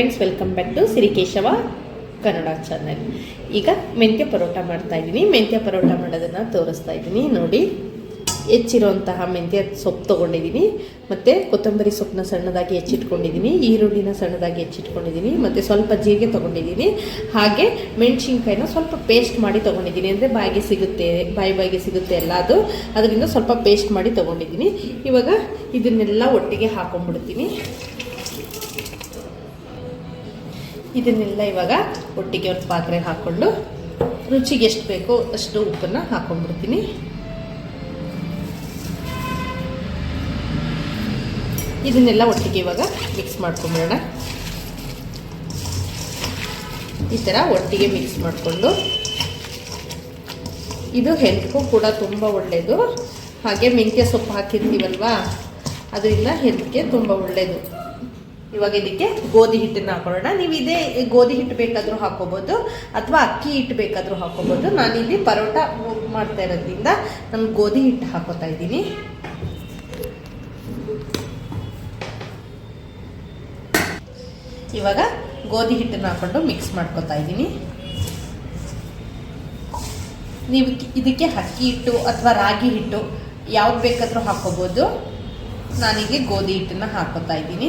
Friends welcome back to Sirikeshava Kannada channel ಈಗ ಮೆಂತ್ಯ ಪರೋಟ ಮಾಡ್ತಾ ಇದ್ದೀನಿ. ಮೆಂತ್ಯ ಪರೋಟ ಮಾಡೋದನ್ನು ತೋರಿಸ್ತಾ ಇದ್ದೀನಿ. ನೋಡಿ, ಹೆಚ್ಚಿರುವಂತಹ ಮೆಂತ್ಯ ಸೊಪ್ಪು ತೊಗೊಂಡಿದ್ದೀನಿ. ಮತ್ತು ಕೊತ್ತಂಬರಿ ಸೊಪ್ಪನ್ನ ಸಣ್ಣದಾಗಿ ಹೆಚ್ಚಿಟ್ಕೊಂಡಿದ್ದೀನಿ. ಈರುಳ್ಳಿನ ಸಣ್ಣದಾಗಿ ಹೆಚ್ಚಿಟ್ಕೊಂಡಿದ್ದೀನಿ. ಮತ್ತು ಸ್ವಲ್ಪ ಜೀರಿಗೆ ತೊಗೊಂಡಿದ್ದೀನಿ. ಹಾಗೆ ಮೆಣಸಿನ್ಕಾಯಿನ ಸ್ವಲ್ಪ ಪೇಸ್ಟ್ ಮಾಡಿ ತೊಗೊಂಡಿದ್ದೀನಿ. ಅಂದರೆ ಬಾಯಿಗೆ ಸಿಗುತ್ತೆ, ಬಾಯಿ ಬಾಯಿಗೆ ಸಿಗುತ್ತೆ ಎಲ್ಲ ಅದು. ಅದರಿಂದ ಸ್ವಲ್ಪ ಪೇಸ್ಟ್ ಮಾಡಿ ತೊಗೊಂಡಿದ್ದೀನಿ. ಇವಾಗ ಇದನ್ನೆಲ್ಲ ಒಟ್ಟಿಗೆ ಹಾಕೊಂಡ್ಬಿಡ್ತೀನಿ. ಇದನ್ನೆಲ್ಲ ಇವಾಗ ಒಟ್ಟಿಗೆ ಒಂದು ಪಾತ್ರೆಗೆ ಹಾಕ್ಕೊಂಡು ರುಚಿಗೆ ಎಷ್ಟು ಬೇಕೋ ಅಷ್ಟು ಉಪ್ಪನ್ನು ಹಾಕ್ಕೊಂಡ್ಬಿಡ್ತೀನಿ ಇದನ್ನೆಲ್ಲ ಒಟ್ಟಿಗೆ ಇವಾಗ ಮಿಕ್ಸ್ ಮಾಡ್ಕೊಂಬಿಡೋಣ. ಈ ಥರ ಒಟ್ಟಿಗೆ ಮಿಕ್ಸ್ ಮಾಡಿಕೊಂಡು ಇದು ಹೆಲ್ತ್ಗೂ ಕೂಡ ತುಂಬ ಒಳ್ಳೆಯದು ಹಾಗೆ ಮೆಂತ್ಯ ಸೊಪ್ಪು ಹಾಕಿರ್ತೀವಲ್ವಾ? ಅದರಿಂದ ಹೆಲ್ತ್ಗೆ ತುಂಬ ಒಳ್ಳೆಯದು ಇವಾಗ ಇದಕ್ಕೆ ಗೋಧಿ ಹಿಟ್ಟನ್ನು ಹಾಕೊಳ್ಳೋಣ. ನೀವು ಇದೇ ಗೋಧಿ ಹಿಟ್ಟು ಬೇಕಾದರೂ ಹಾಕೋಬೋದು ಅಥವಾ ಅಕ್ಕಿ ಹಿಟ್ಟು ಬೇಕಾದರೂ ಹಾಕೋಬೋದು ನಾನಿಲ್ಲಿ ಪರೋಟ ಮಾಡ್ತಾ ಇರೋದ್ರಿಂದ ನಾನು ಗೋಧಿ ಹಿಟ್ಟು ಹಾಕೋತಾ ಇದ್ದೀನಿ. ಇವಾಗ ಗೋಧಿ ಹಿಟ್ಟನ್ನು ಹಾಕೊಂಡು ಮಿಕ್ಸ್ ಮಾಡ್ಕೊತಾ ಇದ್ದೀನಿ. ನೀವು ಇದಕ್ಕೆ ಅಕ್ಕಿ ಹಿಟ್ಟು ಅಥವಾ ರಾಗಿ ಹಿಟ್ಟು ಯಾವ್ದು ಬೇಕಾದರೂ ಹಾಕೋಬೋದು ನಾನಿಗೆ ಗೋಧಿ ಹಿಟ್ಟನ್ನು ಹಾಕೋತಾ ಇದ್ದೀನಿ.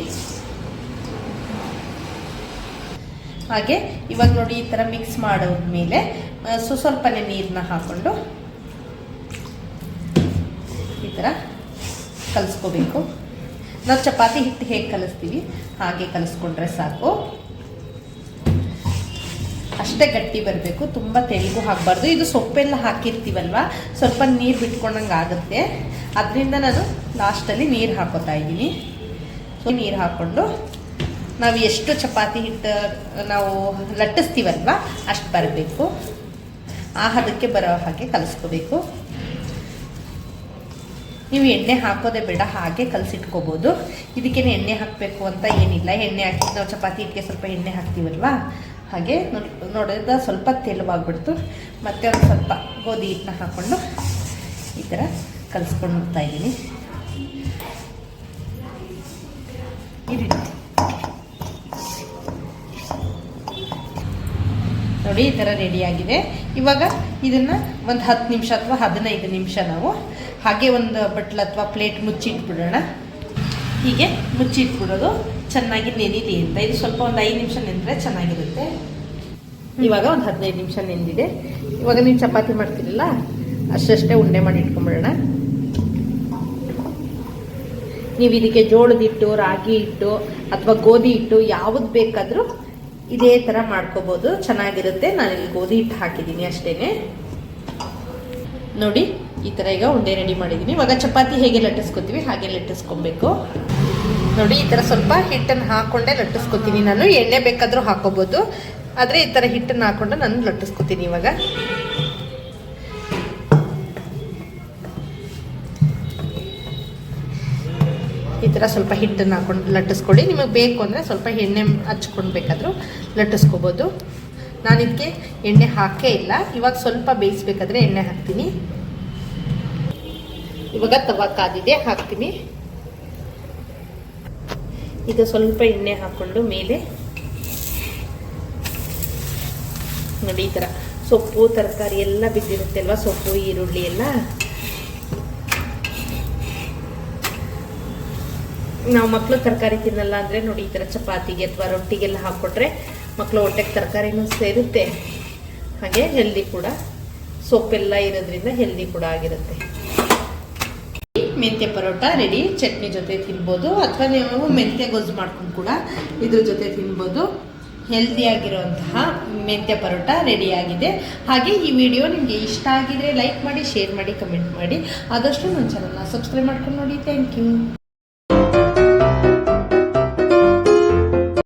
ಹಾಗೆ ಇವಾಗ ನೋಡಿ ಈ ಥರ ಮಿಕ್ಸ್ ಮಾಡಿದ್ಮೇಲೆ ಸೊ ಸ್ವಲ್ಪನೇ ನೀರನ್ನ ಹಾಕ್ಕೊಂಡು ಈ ಥರ ಕಲಿಸ್ಕೋಬೇಕು. ನಾವು ಚಪಾತಿ ಹಿಟ್ಟು ಹೇಗೆ ಕಲಿಸ್ತೀವಿ? ಹಾಗೆ ಕಲಿಸ್ಕೊಂಡ್ರೆ ಸಾಕು. ಅಷ್ಟೇ ಗಟ್ಟಿ ಬರಬೇಕು, ತುಂಬ ತೆಳುಗು ಹಾಕಬಾರ್ದು. ಇದು ಸೊಪ್ಪೆಲ್ಲ ಹಾಕಿರ್ತೀವಲ್ವ? ಸ್ವಲ್ಪ ನೀರು ಬಿಟ್ಕೊಂಡಂಗೆ ಆಗುತ್ತೆ. ಅದರಿಂದ ನಾನು ಲಾಸ್ಟಲ್ಲಿ ನೀರು ಹಾಕೋತಾ ಇದ್ದೀನಿ. ಸೊ ನೀರು ಹಾಕ್ಕೊಂಡು ನಾವು ಎಷ್ಟು ಚಪಾತಿ ಹಿಟ್ಟು ನಾವು ಲಟ್ಟಿಸ್ತೀವಲ್ವ, ಅಷ್ಟು ಬರಬೇಕು. ಆ ಹದಕ್ಕೆ ಬರೋ ಹಾಗೆ ಕಲಿಸ್ಕೋಬೇಕು. ನೀವು ಎಣ್ಣೆ ಹಾಕೋದೇ ಬೇಡ, ಹಾಗೆ ಕಲಸಿಟ್ಕೋಬೋದು. ಇದಕ್ಕೇನು ಎಣ್ಣೆ ಹಾಕಬೇಕು ಅಂತ ಏನಿಲ್ಲ. ಎಣ್ಣೆ ಹಾಕಿ, ನಾವು ಚಪಾತಿ ಹಿಟ್ಟಿಗೆ ಸ್ವಲ್ಪ ಎಣ್ಣೆ ಹಾಕ್ತೀವಲ್ವ? ಹಾಗೆ ನೋಡಿ ನೋಡಿದ ಸ್ವಲ್ಪ ತೆಲುವಾಗ್ಬಿಡ್ತು ಮತ್ತೆ ಒಂದು ಸ್ವಲ್ಪ ಗೋಧಿ ಹಿಟ್ಟನ್ನ ಹಾಕ್ಕೊಂಡು ಈ ಥರ ಕಲಿಸ್ಕೊಂಡು ಹೋಗ್ತಾಯಿದ್ದೀನಿ ಈ ನೋಡಿ, ಈ ಥರ ರೆಡಿಯಾಗಿದೆ ಇವಾಗ ಇದನ್ನು ಒಂದು ಹತ್ತು ನಿಮಿಷ ಅಥವಾ ಹದಿನೈದು ನಿಮಿಷ ನಾವು ಹಾಗೆ ಒಂದು ಬಟ್ಲು ಅಥವಾ ಪ್ಲೇಟ್ ಮುಚ್ಚಿಟ್ಬಿಡೋಣ. ಹೀಗೆ ಮುಚ್ಚಿಟ್ಬಿಡೋದು. ಚೆನ್ನಾಗಿ ನೆನೀಲಿ ಅಂತ. ಇದು ಸ್ವಲ್ಪ ಒಂದು ಐದು ನಿಮಿಷ ನೆಂದರೆ ಚೆನ್ನಾಗಿರುತ್ತೆ. ಇವಾಗ ಒಂದು ಹದಿನೈದು ನಿಮಿಷ ನೆಂದಿದೆ. ಇವಾಗ ನೀವು ಚಪಾತಿ ಮಾಡ್ತೀರಲ್ಲ ಅಷ್ಟಷ್ಟೇ ಉಂಡೆ ಮಾಡಿ ಇಟ್ಕೊಂಬಿಡೋಣ ನೀವು ಇದಕ್ಕೆ ಜೋಳದ ಹಿಟ್ಟು, ರಾಗಿ ಹಿಟ್ಟು ಅಥವಾ ಗೋಧಿ ಹಿಟ್ಟು ಯಾವುದು ಬೇಕಾದರೂ ಇದೇ ಥರ ಮಾಡ್ಕೋಬೋದು. ಚೆನ್ನಾಗಿರುತ್ತೆ. ನಾನು ಇಲ್ಲಿ ಗೋಧಿ ಹಿಟ್ಟು ಹಾಕಿದ್ದೀನಿ ಅಷ್ಟೇನೆ. ನೋಡಿ, ಈ ಥರ ಈಗ ಉಂಡೆ ರೆಡಿ ಮಾಡಿದ್ದೀನಿ ಇವಾಗ ಚಪಾತಿ ಹೇಗೆ ಲಟ್ಟಿಸ್ಕೊತೀವಿ, ಹಾಗೆ ಲಟ್ಟಿಸ್ಕೊಬೇಕು. ನೋಡಿ, ಈ ಥರ ಸ್ವಲ್ಪ ಹಿಟ್ಟನ್ನು ಹಾಕೊಂಡೆ ಲಟ್ಟಿಸ್ಕೊತೀನಿ ನಾನು. ಎಣ್ಣೆ ಬೇಕಾದರೂ ಹಾಕೋಬೋದು. ಆದರೆ ಈ ಥರ ಹಿಟ್ಟನ್ನು ಹಾಕ್ಕೊಂಡು ನಾನು ಲಟ್ಟಿಸ್ಕೊತೀನಿ ಇವಾಗ. ಈ ಥರ ಸ್ವಲ್ಪ ಹಿಟ್ಟನ್ನು ಹಾಕೊಂಡು ಲಟ್ಟಿಸ್ಕೊಡಿ ನಿಮಗೆ ಬೇಕು ಅಂದರೆ ಸ್ವಲ್ಪ ಎಣ್ಣೆ ಹಚ್ಕೊಂಡು ಬೇಕಾದರೂ ಲಟ್ಟಿಸ್ಕೋಬೋದು. ನಾನು ಎಣ್ಣೆ ಹಾಕೇ ಇಲ್ಲ. ಇವಾಗ ಸ್ವಲ್ಪ ಬೇಯಿಸ್ಬೇಕಾದ್ರೆ ಎಣ್ಣೆ ಹಾಕ್ತೀನಿ. ಇವಾಗ ತವ ಕಾದಿದೆ, ಹಾಕ್ತೀನಿ. ಈಗ ಸ್ವಲ್ಪ ಎಣ್ಣೆ ಹಾಕ್ಕೊಂಡು ಮೇಲೆ ನೋಡಿ ಈ ಥರ ಸೊಪ್ಪು, ತರಕಾರಿ ಎಲ್ಲ ಬಿದ್ದಿರುತ್ತೆ ಅಲ್ವಾ? ಸೊಪ್ಪು, ಈರುಳ್ಳಿ ಎಲ್ಲ ನಾವು ಮಕ್ಕಳು ತರಕಾರಿ ತಿನ್ನಲ್ಲ ಅಂದರೆ ನೋಡಿ ಈ ಥರ ಚಪಾತಿಗೆ ಅಥವಾ ರೊಟ್ಟಿಗೆಲ್ಲ ಹಾಕ್ಕೊಟ್ರೆ ಮಕ್ಕಳು ಹೊಟ್ಟೆಗೆ ತರಕಾರಿನೂ ಸೇರುತ್ತೆ. ಹಾಗೆ ಹೆಲ್ದಿ ಕೂಡ. ಸೊಪ್ಪೆಲ್ಲ ಇರೋದ್ರಿಂದ ಹೆಲ್ದಿ ಕೂಡ ಆಗಿರುತ್ತೆ. ಮೆಂತ್ಯ ಪರೋಟ ರೆಡಿ ಚಟ್ನಿ ಜೊತೆ ತಿನ್ಬೋದು. ಅಥವಾ ನೀವು ಮೆಂತ್ಯ ಗೊಜ್ಜು ಮಾಡ್ಕೊಂಡು ಕೂಡ ಇದ್ರ ಜೊತೆ ತಿನ್ಬೋದು. ಹೆಲ್ದಿಯಾಗಿರುವಂತಹ ಮೆಂತ್ಯ ಪರೋಟ ರೆಡಿಯಾಗಿದೆ ಹಾಗೆ ಈ ವಿಡಿಯೋ ನಿಮಗೆ ಇಷ್ಟ ಆಗಿದ್ರೆ ಲೈಕ್ ಮಾಡಿ ಶೇರ್ ಮಾಡಿ ಕಮೆಂಟ್ ಮಾಡಿ. ಆದಷ್ಟು ನನ್ನ ಚಾನಲ್ನ ಸಬ್ಸ್ಕ್ರೈಬ್ ಮಾಡ್ಕೊಂಡು ನೋಡಿ. Thank you